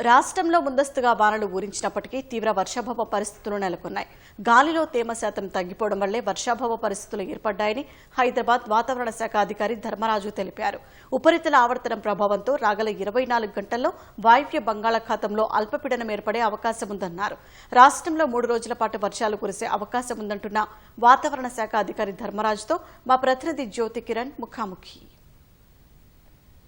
రాష్ట్రంలో ముందస్తుగా వానలు ఊరించినప్పటికీ తీవ్ర వర్షాభావ పరిస్థితులు నెలకొన్నాయి. గాలిలో తేమ శాతం తగ్గిపోవడం వల్లే వర్షాభావ పరిస్థితులు ఏర్పడ్డాయని హైదరాబాద్ వాతావరణ శాఖ అధికారి ధర్మరాజు తెలిపారు. ఉపరితల ఆవర్తనం ప్రభావంతో రాగల ఇరవై నాలుగు గంటల్లో వాయువ్య బంగాళాఖాతంలో అల్పపీడనం ఏర్పడే అవకాశం ఉందన్నారు. రాష్ట్రంలో మూడు రోజుల పాటు వర్షాలు కురిసే అవకాశం ఉందంటున్న వాతావరణ శాఖ అధికారి ధర్మరాజుతో మా ప్రతినిధి జ్యోతి కిరణ్ ముఖాముఖి.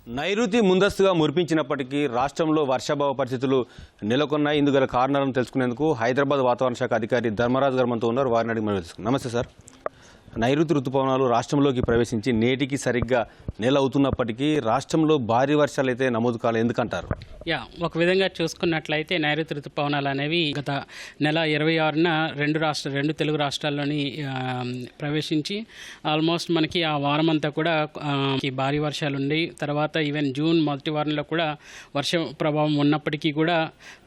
నైరుతి ముందస్తుగా మురిపించినప్పటికీ రాష్ట్రంలో వర్షాభావ పరిస్థితులు నెలకొన్నాయి. ఇందుగల కారణాలను తెలుసుకునేందుకు హైదరాబాద్ వాతావరణ శాఖ అధికారి ధర్మరాజు గారు మనతో ఉన్నారు. వారిని అడిగి మనం తెలుసుకున్నాం నమస్తే సార్. నైరుతి రుతుపవనాలు రాష్ట్రంలోకి ప్రవేశించి నేటికి సరిగ్గా నెల అవుతున్నప్పటికీ రాష్ట్రంలో భారీ వర్షాలు అయితే నమోదు కాలేదు. ఎందుకంటారు? యా ఒక విధంగా చూసుకున్నట్లయితే నైరుతి రుతుపవనాలు అనేవి గత నెల ఇరవై ఆరున రెండు రాష్ట్ర రెండు తెలుగు రాష్ట్రాల్లోని ప్రవేశించి ఆల్మోస్ట్ మనకి ఆ వారం అంతా కూడా ఈ భారీ వర్షాలు ఉండి తర్వాత ఈవెన్ జూన్ మొదటి వారంలో కూడా వర్షం ప్రభావం ఉన్నప్పటికీ కూడా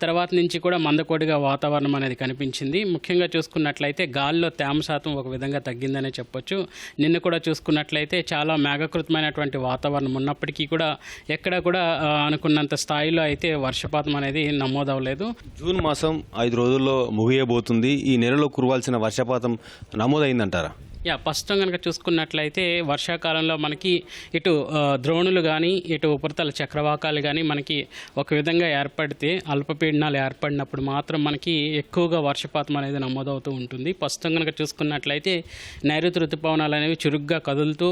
తర్వాత నుంచి కూడా మందకోడిగా వాతావరణం అనేది కనిపించింది. ముఖ్యంగా చూసుకున్నట్లయితే గాలిలో తేమ శాతం ఒక విధంగా తగ్గిందనే చెప్పొచ్చు. నిన్న కూడా చూసుకున్నట్లయితే చాలా మేఘకృతమైనటువంటి వాతావరణం ఉన్నప్పటికీ కూడా ఎక్కడ కూడా అనుకున్నంత స్థాయిలో అయితే వర్షపాతం అనేది నమోదవలేదు జూన్ మాసం ఐదు రోజుల్లో ముగియబోతుంది. ఈ నెలలో కురవాల్సిన వర్షపాతం నమోదైందంటారా? యా ప్రస్తుతం కనుక చూసుకున్నట్లయితే వర్షాకాలంలో మనకి ఇటు ద్రోణులు కానీ ఇటు ఉపరితల చక్రవాకాలు కానీ మనకి ఒక విధంగా ఏర్పడితే అల్పపీడనాలు ఏర్పడినప్పుడు మాత్రం మనకి ఎక్కువగా వర్షపాతం అనేది నమోదవుతూ ఉంటుంది. ప్రస్తుతం కనుక చూసుకున్నట్లయితే నైరుతి ఋతుపవనాలు అనేవి చురుగ్గా కదులుతూ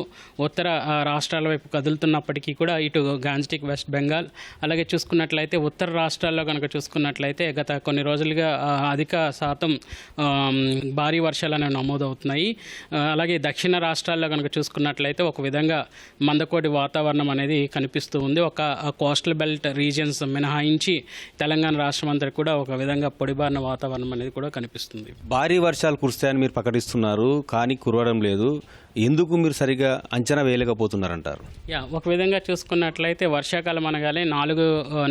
ఉత్తర రాష్ట్రాల వైపు కదులుతున్నప్పటికీ కూడా ఇటు గాంజటిక్ వెస్ట్ బెంగాల్ అలాగే చూసుకున్నట్లయితే ఉత్తర రాష్ట్రాల్లో కనుక చూసుకున్నట్లయితే గత కొన్ని రోజులుగా అధిక శాతం భారీ వర్షాలు అనేవి నమోదవుతున్నాయి. అలాగే దక్షిణ రాష్ట్రాల్లో కనుక చూసుకున్నట్లయితే ఒక విధంగా మందకోటి వాతావరణం అనేది కనిపిస్తూ ఉంది. ఒక కోస్టల్ బెల్ట్ రీజియన్స్ మినహాయించి తెలంగాణ రాష్ట్రం అంతా కూడా ఒక విధంగా పొడిబారిన వాతావరణం అనేది కూడా కనిపిస్తుంది. భారీ వర్షాలు కురుస్తాయని మీరు ప్రకటిస్తున్నారు కానీ కురవడం లేదు. ఎందుకు మీరు సరిగా అంచనా వేయలేకపోతున్నారంటారు? యా ఒక విధంగా చూసుకున్నట్లయితే వర్షాకాలం అనగానే నాలుగు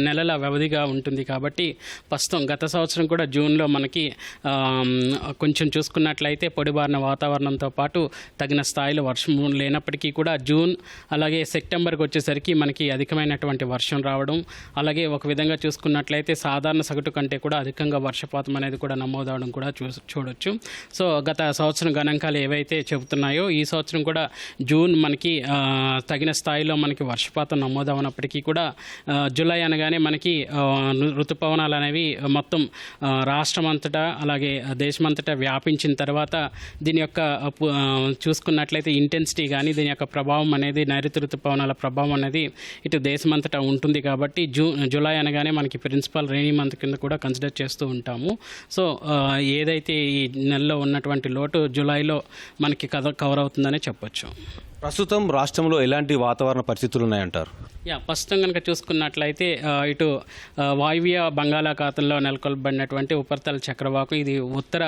నెలల వ్యవధిగా ఉంటుంది కాబట్టి ప్రస్తుతం గత సంవత్సరం కూడా జూన్లో మనకి కొంచెం చూసుకున్నట్లయితే పొడిబారిన వాతావరణంతో పాటు తగిన స్థాయిలో వర్షం లేనప్పటికీ కూడా జూన్ అలాగే సెప్టెంబర్కి వచ్చేసరికి మనకి అధికమైనటువంటి వర్షం రావడం అలాగే ఒక విధంగా చూసుకున్నట్లయితే సాధారణ సగటు కంటే కూడా అధికంగా వర్షపాతం అనేది కూడా నమోదవడం కూడా చూ చూడొచ్చు. సో గత సంవత్సరం గణాంకాలు ఏవైతే చెబుతున్నాయో ఈ సంవత్సరం కూడా జూన్ మనకి తగిన స్థాయిలో మనకి వర్షపాతం నమోదవనప్పటికీ కూడా జూలై అనగానే మనకి ఋతుపవనాలు అనేవి మొత్తం రాష్ట్రం అంతటా అలాగే దేశమంతటా వ్యాపించిన తర్వాత దీని యొక్క చూసుకున్నట్లయితే ఇంటెన్సిటీ కానీ దీని యొక్క ప్రభావం అనేది నైరుతి ఋతుపవనాల ప్రభావం అనేది ఇటు దేశమంతటా ఉంటుంది కాబట్టి జూ జూలై అనగానే మనకి ప్రిన్సిపల్ రెయినీ మంత్ కింద కూడా కన్సిడర్ చేస్తూ ఉంటాము. సో ఏదైతే ఈ నెలలో ఉన్నటువంటి లోటు జూలైలో మనకి కథ కవర్ అవుతుంది అవుతుందనే చెప్పొచ్చు. ప్రస్తుతం రాష్ట్రంలో ఎలాంటి వాతావరణ పరిస్థితులు ఉన్నాయంటారు? యా ప్రస్తుతం కనుక చూసుకున్నట్లయితే ఇటు వాయువ్య బంగాళాఖాతంలో నెలకొల్పబడినటువంటి ఉపరితల చక్రవాకం ఇది ఉత్తర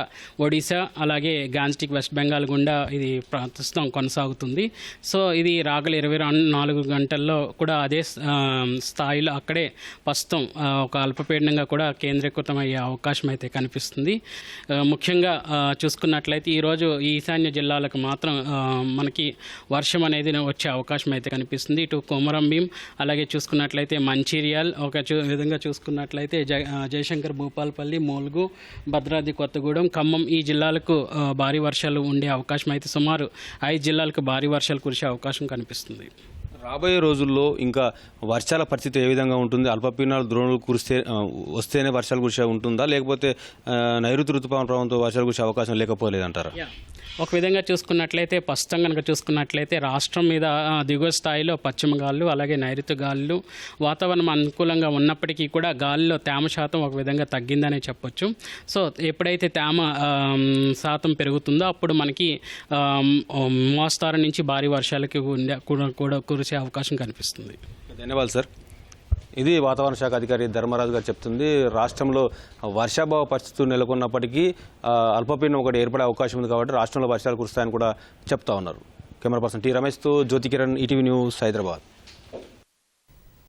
ఒడిశా అలాగే గాంస్టిక్ వెస్ట్ బెంగాల్ గుండా ఇది ప్రస్తుతం కొనసాగుతుంది. సో ఇది రాగల ఇరవై నాలుగు గంటల్లో కూడా అదే స్థాయిలో అక్కడే ప్రస్తుతం ఒక అల్పపీడనంగా కూడా కేంద్రీకృతం అయ్యే అవకాశం అయితే కనిపిస్తుంది ముఖ్యంగా చూసుకున్నట్లయితే ఈరోజు ఈశాన్య జిల్లాలకు మాత్రం మనకి వర్షం వర్షం అనేది వచ్చే అవకాశం అయితే కనిపిస్తుంది. ఇటు కొమరం భీం అలాగే చూసుకున్నట్లయితే మంచిర్యాల్ ఒక చూ విధంగా చూసుకున్నట్లయితే జయశంకర్ భూపాలపల్లి మోల్గు భద్రాద్రి కొత్తగూడెం ఖమ్మం ఈ జిల్లాలకు భారీ వర్షాలు ఉండే అవకాశం అయితే సుమారు ఐదు జిల్లాలకు భారీ వర్షాలు కురిసే అవకాశం కనిపిస్తుంది. రాబోయే రోజుల్లో ఇంకా వర్షాల పరిస్థితి ఏ విధంగా ఉంటుంది? అల్పపీనాలు ద్రోణులు కురిస్తే వస్తేనే వర్షాలు కురిసే ఉంటుందా? లేకపోతే నైరుతి ఋతుపవన ప్రభావంతో వర్షాలు కురిసే అవకాశం లేకపోలేదంటారా? ఒక విధంగా చూసుకున్నట్లయితే ప్రస్తుతం కనుక చూసుకున్నట్లయితే రాష్ట్రం మీద దిగువ స్థాయిలో పశ్చిమ గాలులు అలాగే నైరుతి గాలులు వాతావరణం అనుకూలంగా ఉన్నప్పటికీ కూడా గాలిలో తేమ శాతం ఒక విధంగా తగ్గిందనే చెప్పొచ్చు. సో ఎప్పుడైతే తేమ శాతం పెరుగుతుందో అప్పుడు మనకి మోస్తారు నుంచి భారీ వర్షాలకి ఉండే కూడా కురిసే అవకాశం కనిపిస్తుంది. ధన్యవాదాలు సార్. ఇది వాతావరణ శాఖ అధికారి ధర్మరాజు గారు చెప్తుంది. రాష్ట్రంలో వర్షాభావ పరిస్థితులు నెలకొన్నప్పటికీ అల్పపీడనం ఒకటి ఏర్పడే అవకాశం ఉంది కాబట్టి రాష్ట్రంలో వర్షాలు కురుస్తాయని కూడా చెప్తా ఉన్నారు. కెమెరా పర్సన్ టి రమేష్తో జ్యోతి కిరణ్ ఈటీవీ న్యూస్ హైదరాబాద్.